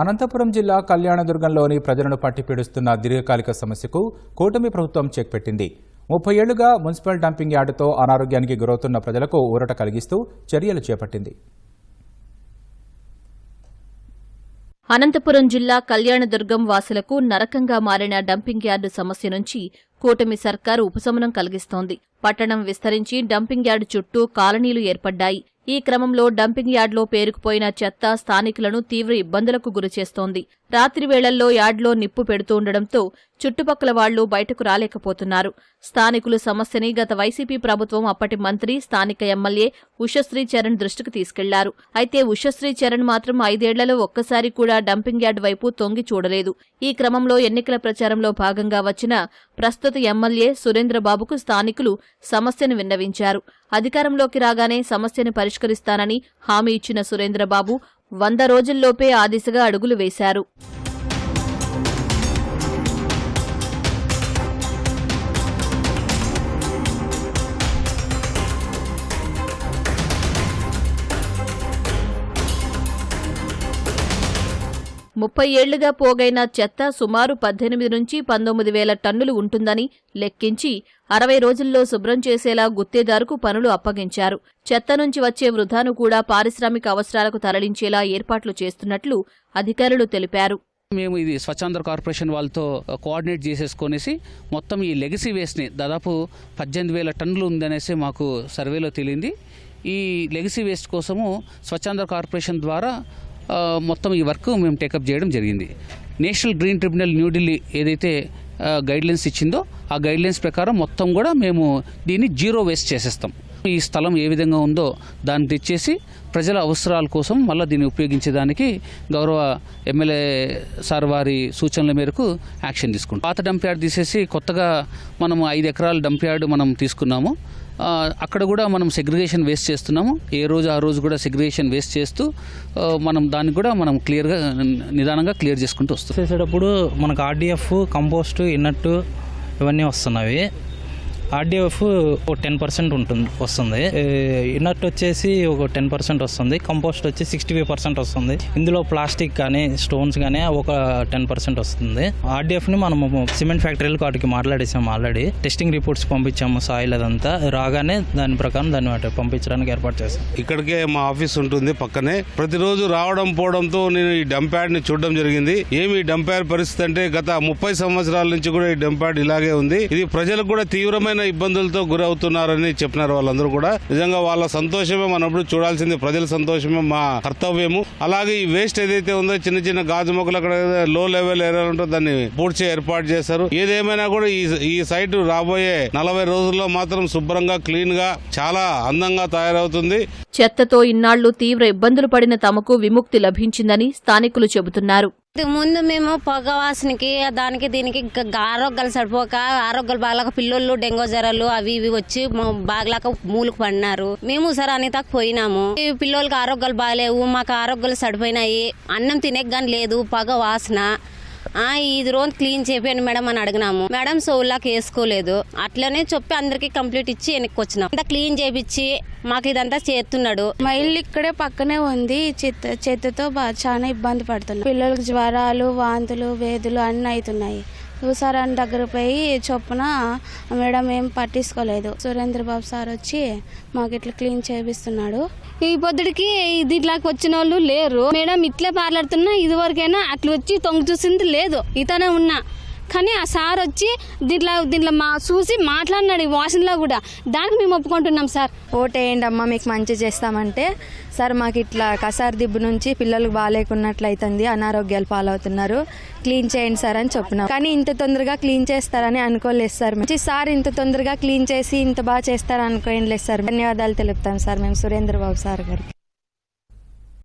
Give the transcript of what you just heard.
అనంతపురం జిల్లా కళ్యాణదుర్గంలోని ప్రజలను పట్టిపీడుస్తున్న దీర్ఘకాలిక సమస్యకు కూటమి ప్రభుత్వం చెక్ పెట్టింది. ముప్పై ఏళ్ళుగా మున్సిపల్ డంపింగ్ యార్డుతో అనారోగ్యానికి గురవుతున్న ప్రజలకు ఊరట కలిగిస్తూ చర్యలు చేపట్టింది. అనంతపురం జిల్లా కళ్యాణదుర్గం వాసులకు నరకంగా మారిన డంపింగ్ యార్డు సమస్య నుంచి కూటమి సర్కారు ఉపశమనం కలిగిస్తోంది. పట్టణం విస్తరించి డంపింగ్ యార్డు చుట్టూ కాలనీలు ఏర్పడ్డాయి. ఈ క్రమంలో డంపింగ్ యార్డులో పేరుకుపోయిన చెత్త స్థానికులను తీవ్ర ఇబ్బందులకు గురిచేస్తోంది. రాత్రి వేళల్లో యార్డులో నిప్పు పెడుతూ ఉండడంతో చుట్టుపక్కల వాళ్ళు బయటకు రాలేకపోతున్నారు. స్థానికులు సమస్యని గత వైసీపీ ప్రభుత్వం అప్పటి మంత్రి స్థానిక ఎమ్మెల్యే ఉషశ్రీ చరణ్ దృష్టికి తీసుకెళ్ళారు. అయితే ఉషశ్రీ చరణ్ మాత్రం ఐదేళ్ళలో ఒక్కసారి కూడా డంపింగ్ యార్డ్ వైపు తొంగి చూడలేదు. ఈ క్రమంలో ఎన్నికల ప్రచారంలో భాగంగా వచ్చిన ప్రస్తుత ఎమ్మెల్యే సురేంద్రబాబుకు స్థానికులు సమస్యను విన్నవించారు. అధికారంలోకి రాగానే సమస్యను పరిష్కరిస్తానని హామీ ఇచ్చిన సురేంద్రబాబు వంద రోజుల్లోపే ఆ దిశగా అడుగులు వేశారు. ముప్పై ఏళ్ళుగా పోగైన చెత్త సుమారు పద్దెనిమిది నుంచి పంతొమ్మిది వేల టన్నులు ఉంటుందని లెక్కించి అరవై రోజుల్లో శుభ్రం చేసేలా గుత్తేదారుకు పనులు అప్పగించారు. చెత్త నుంచి వచ్చే వృధాను కూడా పారిశ్రామిక అవసరాలకు తరలించేలా ఏర్పాట్లు చేస్తున్నట్లు అధికారులు తెలిపారు. మేము ఇది స్వచ్ఛాంధ్ర కార్పొరేషన్ వాళ్ళతో కోఆర్డినేట్ చేసేసుకొనేసి మొత్తం ఈ లెగసీ వేస్ట్ని దాదాపు పద్దెనిమిది వేల టన్నులు ఉందనేసి మాకు సర్వేలో తెలియంది ఈ లెగసీ వేస్ట్ కోసము స్వచ్ఛాంధ్ర కార్పొరేషన్ ద్వారా మొత్తం ఈ వర్క్ మేము టేకప్ చేయడం జరిగింది. నేషనల్ గ్రీన్ ట్రిబ్యునల్ న్యూఢిల్లీ ఏదైతే గైడ్లైన్స్ ఇచ్చిందో ఆ గైడ్లైన్స్ ప్రకారం మొత్తం కూడా మేము దీన్ని జీరో వేస్ట్ చేసేస్తాం. ఈ స్థలం ఏ విధంగా ఉందో దాన్ని తెచ్చేసి ప్రజల అవసరాల కోసం మళ్ళీ దీన్ని ఉపయోగించేదానికి గౌరవ ఎమ్మెల్యే సార్ వారి సూచనల మేరకు యాక్షన్ తీసుకుంటాం. పాత డంప్ యార్డ్ తీసేసి కొత్తగా మనం ఐదు ఎకరాల డంప్ యార్డ్ మనం తీసుకున్నాము. అక్కడ కూడా మనం సెగ్రిగేషన్ వేస్ట్ చేస్తున్నాము. ఏ రోజు ఆ రోజు కూడా సెగ్రిగేషన్ వేస్ట్ చేస్తూ మనం దాన్ని కూడా మనం క్లియర్గా నిదానంగా క్లియర్ చేసుకుంటూ వస్తాం చేసేటప్పుడు మనకు ఆర్డిఎఫ్ కంపోస్ట్ ఇన్నట్టు ఇవన్నీ వస్తున్నవి. ఆర్డీఎఫ్ ఒక టెన్ పర్సెంట్ ఉంటుంది వస్తుంది. ఏ, ఇన్నట్టు వచ్చేసి ఒక టెన్ పర్సెంట్ వస్తుంది కంపోస్ట్ వచ్చి సిక్స్టీ ఫైవ్ పర్సెంట్ వస్తుంది. ఇందులో ప్లాస్టిక్ కానీ స్టోన్స్ కానీ ఒక టెన్ పర్సెంట్ వస్తుంది. ఆర్డీఎఫ్ని మనము సిమెంట్ ఫ్యాక్టరీలకు వాటికి మాట్లాడేసాము ఆల్రెడీ. టెస్టింగ్ రిపోర్ట్స్ పంపించాము సాయిల్ అదంతా. రాగానే దాని ప్రకారం దాన్ని పంపించడానికి ఏర్పాటు చేశాం. ఇక్కడికే మా ఆఫీస్ ఉంటుంది పక్కనే. ప్రతిరోజు రావడం పోవడంతో నేను ఈ డంప్ యార్డ్ని చూడడం జరిగింది. ఏమి ఈ డంప్ యార్డ్ పరిస్థితి అంటే గత ముప్పై సంవత్సరాల నుంచి కూడా ఈ డంప్ యార్డ్ ఇలాగే ఉంది. ఇది ప్రజలకు కూడా తీవ్రమైన ఇబ్బందులతో గురవుతున్నారని చెప్పినారు వాళ్ళందరూ కూడా. నిజంగా వాళ్ళ సంతోషమే మనప్పుడు చూడాల్సింది ప్రజల సంతోషమే మా కర్తవ్యము. అలాగే ఈ వేస్ట్ ఏదైతే ఉందో చిన్న చిన్న గాజు మొక్కలు అక్కడ లో లెవెల్ ఏరియా ఉంటుందో దాన్ని పూడ్చి ఏర్పాటు చేశారు. ఏదేమైనా కూడా ఈ ఈ సైట్ రాబోయే నలభై రోజుల్లో మాత్రం శుభ్రంగా క్లీన్గా చాలా అందంగా తయారవుతుంది. చెత్తతో ఇన్నాళ్ళు తీవ్ర ఇబ్బందులు పడిన తమకు విముక్తి లభించిందని స్థానికులు చెబుతున్నారు. ముందు మేము పొగ వాసనకి దానికి దీనికి ఆరోగ్యాలు సరిపోక ఆరోగ్యాలు బాగలేక పిల్లోళ్ళు డెంగూ జ్వరాలు అవి ఇవి వచ్చి మా- బాగలేక మూలకు పడినారు. మేము సరే అనితకు పోయినాము. పిల్లోళ్ళకి ఆరోగ్యాలు బాగాలేవు మాకు ఆరోగ్యాలు సడిపోయినాయి అన్నం తినేకి కానీ లేదు పొగ వాసన. ఇది రోజు క్లీన్ చేపియండి మేడం అని అడిగినాము. మేడం సోల్లాకి వేసుకోలేదు. అట్లనే చెప్పి అందరికి కంప్లీట్ ఇచ్చి వెనక్కి వచ్చినాం అంతా క్లీన్ చేపించి మాకు ఇదంతా చేస్తున్నాడు. మా ఇల్లు ఇక్కడే పక్కనే ఉంది. చెత్త చెత్తతో చాలా ఇబ్బంది పడుతున్నాం. పిల్లలకు జ్వరాలు వాంతులు వేదులు అన్నీ అవుతున్నాయి. సార్ దగ్గర పోయి చొప్పున మేడం ఏం పట్టించుకోలేదు. సురేంద్ర బాబు సార్ వచ్చి మాకు ఇట్లా క్లీన్ చేపిస్తున్నాడు. ఈ పొద్దుడికి దీంట్లోకి వచ్చిన వాళ్ళు లేరు. మేడం ఇట్లే ఇది వరకైనా అట్లా వచ్చి తొంగి చూసింది లేదు. ఇతనే ఉన్నా. కానీ ఆ సార్ వచ్చి దీంట్లో దీంట్లో మా చూసి మాట్లాడినాడు ఈ వాషన్లో కూడా. దానికి మేము ఒప్పుకుంటున్నాం సార్. ఓటేయండి అమ్మ మీకు మంచి చేస్తామంటే. సార్ మాకు ఇట్లా కసార్ దిబ్బు నుంచి పిల్లలకు బాగాలేకున్నట్లయితుంది అనారోగ్యాలు పాలవుతున్నారు. క్లీన్ చేయండి సార్ అని చెప్పినాం. కానీ ఇంత తొందరగా క్లీన్ చేస్తారని అనుకోలేదు సార్. మంచి సార్ ఇంత తొందరగా క్లీన్ చేసి ఇంత బాగా చేస్తారని అనుకోలేదు సార్. ధన్యవాదాలు తెలుపుతాం సార్ మేము సురేంద్ర బాబు సార్ గారికి.